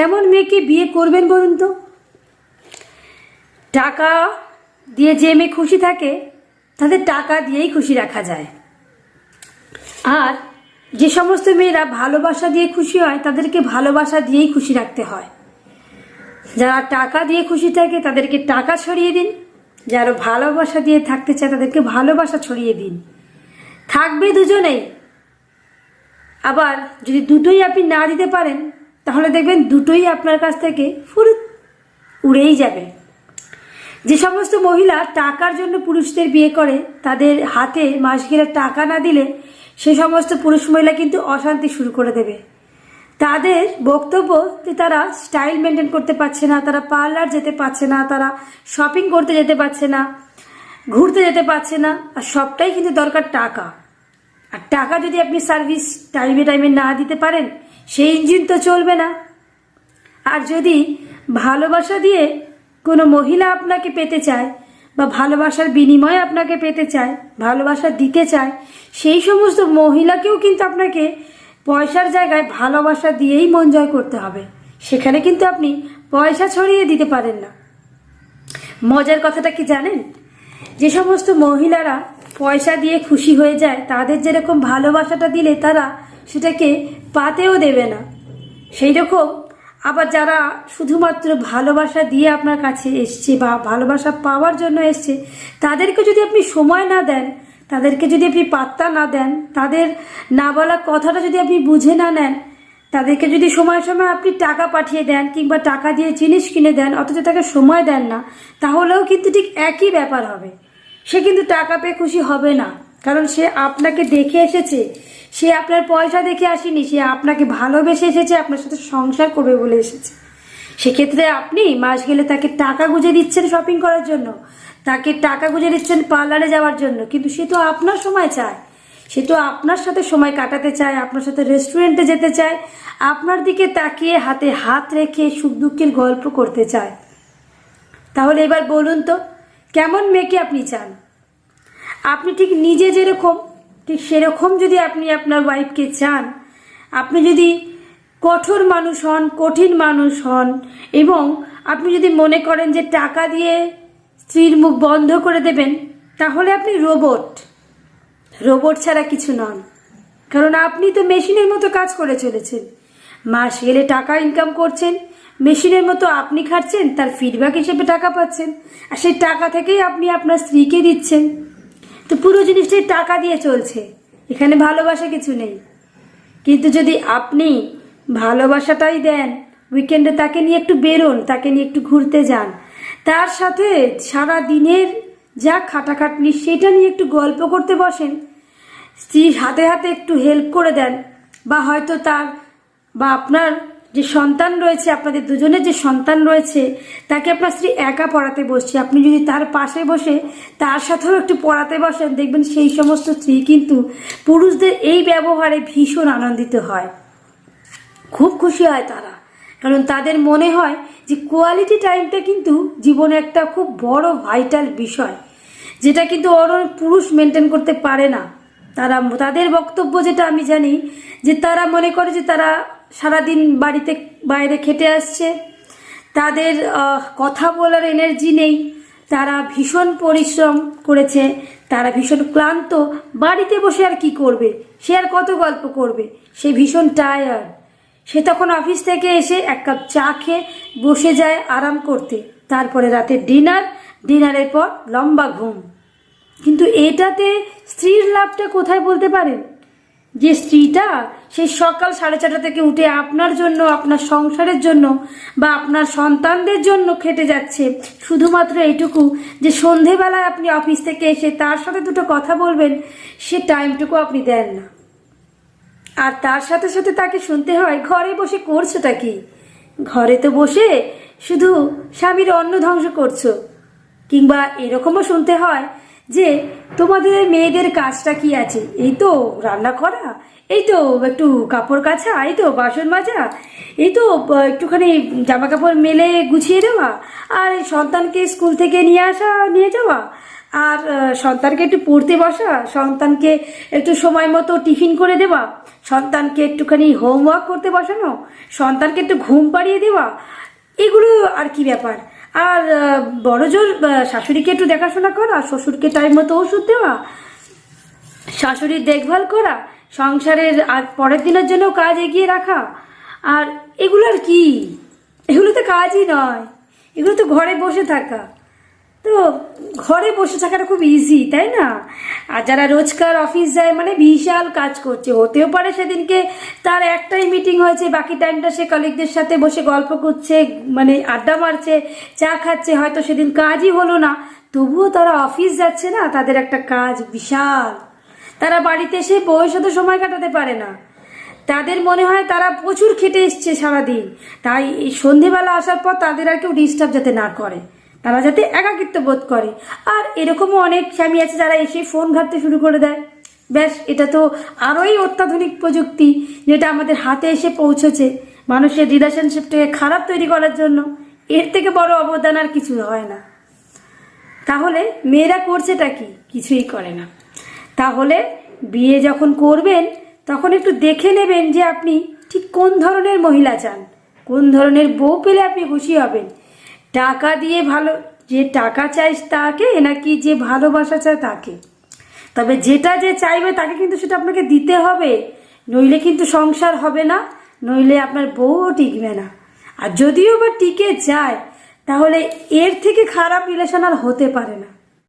কেমন মেয়েকে বিয়ে করবেন বলুন তো? টাকা দিয়ে যে মেয়ে খুশি থাকে, তাদের টাকা দিয়েই খুশি রাখা যায়। আর যে সমস্ত মেয়েরা ভালোবাসা দিয়ে খুশি হয়, তাদেরকে ভালোবাসা দিয়েই খুশি রাখতে হয়। যারা টাকা দিয়ে খুশি থাকে, তাদেরকে টাকা ছড়িয়ে দিন। যারা ভালোবাসা দিয়ে থাকতে চায়, তাদেরকে ভালোবাসা ছড়িয়ে দিন। থাকবে দুজনেই। আবার যদি দুটোই আপনি না দিতে পারেন তাহলে দেখবেন দুটোই আপনার কাছ থেকে ফুরুত উড়েই যাবে। যে সমস্ত মহিলা টাকার জন্য পুরুষদের বিয়ে করে, তাদের হাতে মাস গেলে টাকা না দিলে সে সমস্ত পুরুষ মহিলা কিন্তু অশান্তি শুরু করে দেবে। তাদের বক্তব্য যে তারা স্টাইল মেনটেন করতে পারছে না, তারা পার্লার যেতে পারছে না, তারা শপিং করতে যেতে পারছে না, ঘুরতে যেতে পারছে না, আর সবটাই কিন্তু দরকার টাকা। আর টাকা যদি আপনি সার্ভিস টাইমে টাইমে না দিতে পারেন সেই ইঞ্জিন তো চলবে না। আর যদি ভালোবাসা দিয়ে কোনো মহিলা আপনাকে পেতে চায় বা ভালোবাসার বিনিময়ে আপনাকে পেতে চায়, ভালোবাসা দিতে চায়, সেই সমস্ত মহিলাকেও কিন্তু আপনাকে পয়সার জায়গায় ভালোবাসা দিয়েই মন জয় করতে হবে। সেখানে কিন্তু আপনি পয়সা ছড়িয়ে দিতে পারেন না। মজার কথাটা কি জানেন? যে সমস্ত মহিলারা পয়সা দিয়ে খুশি হয়ে যায়, তাদের যেরকম ভালোবাসাটা দিলে তারা সেটাকে পাতেও দেবে না। সেই রকম আবার যারা শুধুমাত্র ভালোবাসা দিয়ে আপনার কাছে এসছে বা ভালোবাসা পাওয়ার জন্য এসছে, তাদেরকে যদি আপনি সময় না দেন, তাদেরকে যদি আপনি পাত্তা না দেন, তাদের না বলা কথাটা যদি আপনি বুঝে না নেন, তাদেরকে যদি সময় সময় আপনি টাকা পাঠিয়ে দেন কিংবা টাকা দিয়ে জিনিস কিনে দেন, অথচ তাকে সময় দেন না, তাহলেও কিন্তু ঠিক একই ব্যাপার হবে। সে কিন্তু টাকা পেয়ে খুশি হবে না। কারণ সে আপনাকে দেখে এসেছে। সে আপনার পয়সা দেখে আসেনি, সে আপনাকে ভালোবেসে এসেছে, আপনার সাথে সংসার করবে বলে এসেছে। সেক্ষেত্রে আপনি মাস গেলে তাকে টাকা গুঁজে দিচ্ছেন শপিং করার জন্য, তাকে টাকা গুঁজে দিচ্ছেন পার্লারে যাওয়ার জন্য, কিন্তু সে তো আপনার সময় চায়। সে তো আপনার সাথে সময় কাটাতে চায়, আপনার সাথে রেস্টুরেন্টে যেতে চায়, আপনার দিকে তাকিয়ে হাতে হাত রেখে সুখ দুঃখের গল্প করতে চায়। তাহলে এবার বলুন তো, কেমন মেয়েকে আপনি চান? আপনি ঠিক নিজে যেরকম, ঠিক সেরকম যদি আপনি আপনার ওয়াইফকে চান, আপনি যদি কঠোর মানুষ হন, কঠিন মানুষ হন, এবং আপনি যদি মনে করেন যে টাকা দিয়ে স্ত্রীর মুখ বন্ধ করে দেবেন, তাহলে আপনি রোবট রোবট ছাড়া কিছু নন। কারণ আপনি তো মেশিনের মতো কাজ করে চলেছেন। মাস গেলে টাকা ইনকাম করছেন, মেশিনের মতো আপনি খাচ্ছেন তার ফিডব্যাক হিসেবে টাকা পাচ্ছেন, আর সেই টাকা থেকেই আপনি আপনার স্ত্রীকে দিচ্ছেন। তো পুরো জিনিসটাই টাকা দিয়ে চলছে। এখানে ভালোবাসা কিছু নেই। কিন্তু যদি আপনি ভালোবাসাটাই দেন উইকেন্ডে তাকে নিয়ে একটু বেরোন, তাকে নিয়ে একটু ঘুরতে যান, তার সাথে সারা দিনের যা খাটাখাটনি সেটা নিয়ে একটু গল্প করতে বসেন স্ত্রীর হাতে হাতে একটু হেল্প করে দেন, বা হয়তো তার বা আপনার যে সন্তান রয়েছে, আপনাদের দুজনের যে সন্তান রয়েছে, তাকে আপনার স্ত্রী একা পড়াতে বসছে। আপনি যদি তার পাশে বসে, তার সাথেও একটু পড়াতে বসেন, দেখবেন সেই সমস্ত স্ত্রী কিন্তু পুরুষদের এই ব্যবহারে ভীষণ আনন্দিত হয়। খুব খুশি হয় তারা। কারণ তাদের মনে হয় যে কোয়ালিটি টাইমটা কিন্তু জীবনে একটা খুব বড় ভাইটাল বিষয়, যেটা কিন্তু অন্য পুরুষ মেনটেন করতে পারে না। তারা, তাদের বক্তব্য যেটা আমি জানি, যে তারা মনে করে যে তারা সারাদিন বাড়িতে বাইরে খেটে আসছে। তাদের কথা বলার এনার্জি নেই। তারা ভীষণ পরিশ্রম করেছে। তারা ভীষণ ক্লান্ত। বাড়িতে বসে আর কি করবে? সে আর কত গল্প করবে? সে ভীষণ টায়ার্ড সে তখন অফিস থেকে এসে এক কাপ চা খেয়ে বসে যায় আরাম করতে। তারপরে রাতে ডিনার ডিনারের পর লম্বা ঘুম। কিন্তু এটাতে স্ত্রীর লাভটা কোথায় বলতে পারেন? যে স্ত্রীটা সেই সকাল সাড়ে চারটা থেকে উঠে আপনার জন্য, আপনার সংসারের জন্য বা আপনার সন্তানদের জন্য খেটে যাচ্ছে। শুধুমাত্র এইটুকু যে সন্ধেবেলায় আপনি অফিস থেকে এসে তার সাথে দুটো কথা বলবেন, সে টাইমটুকু আপনি দেন না। আর তার সাথে সাথে তাকে শুনতে হয়, ঘরে বসে করছোটা কি? ঘরে তো বসে শুধু স্বামীর অন্ন ধ্বংস করছ। কিংবা এরকমও শুনতে হয় যে, তোমাদের মেয়েদের কাজটা কি আছে? এই তো রান্না করা, এই তো একটু কাপড় কাচা, এই তো বাসন মাজা, এই তো একটুখানি জামা কাপড় মেলে গুছিয়ে দেওয়া, আর সন্তানকে স্কুল থেকে নিয়ে আসা, নিয়ে যাওয়া, আর সন্তানকে একটু পড়তে বসা, সন্তানকে একটু সময় মতো টিফিন করে দেওয়া, সন্তানকে একটুখানি হোমওয়ার্ক করতে বসানো, সন্তানকে একটু ঘুম পাড়িয়ে দেওয়া, এগুলো আর কি ব্যাপার? আর বড় জোর শাশুড়িকে একটু দেখাশোনা করা শ্বশুরকে টাইম মতো ওষুধ দেওয়া। শাশুড়ির দেখভাল করা, সংসারের আর পরের দিনের জন্য কাজ এগিয়ে রাখা। আর এগুলো আর কি? এগুলো তো কাজই নয়। এগুলো তো ঘরে বসে থাকা। তো ঘরে বসে থাকাটা খুব ইজি তাই না? আর যারা রোজকার অফিস যায় মানে বিশাল কাজ করছে। হতেও পারে সেদিনকে তার একটাই মিটিং হয়েছে, বাকি টাইমটা সে কলিগদের সাথে বসে গল্প করছে মানে আড্ডা মারছে, চা খাচ্ছে, হয়তো সেদিন কাজই হলো না। তবুও তারা অফিস যাচ্ছে না, তাদের একটা কাজ বিশাল। তারা বাড়িতে এসে বউয়ের সময় কাটাতে পারে না। তাদের মনে হয় তারা প্রচুর খেটে এসছে সারাদিন। তাই সন্ধেবেলা আসার পর তাদের আর কেউ ডিস্টার্ব যাতে না করে। তারা যাতে একাকিত্ব বোধ করে। আর এরকমও অনেক স্বামী আছে যারা এসে ফোন ঘাটতে শুরু করে দেয়। ব্যাস, এটা তো আরোই অত্যাধুনিক প্রযুক্তি যেটা আমাদের হাতে এসে পৌঁছেছে মানুষের রিলেশনশিপটাকে খারাপ তৈরি করার জন্য। এর থেকে বড় অবদান আর কিছু হয় না। তাহলে মেয়েরা করছেটা কি? কিছুই করে না। তাহলে বিয়ে যখন করবেন, তখন একটু দেখে নেবেন যে আপনি ঠিক কোন ধরনের মহিলা চান। কোন ধরনের বউ পেলে আপনি খুশি হবেন। টাকা দিয়ে ভালো, যে টাকা চাই তাকে, নাকি যে ভালোবাসা চায় তাকে? তবে যেটা যে চাইবে তাকে কিন্তু সেটা আপনাকে দিতে হবে। নইলে কিন্তু সংসার হবে না, নইলে আপনার বউও টিকবে না। আর যদিও বা টিকে যায়, তাহলে এর থেকে খারাপ রিলেশন আর হতে পারে না।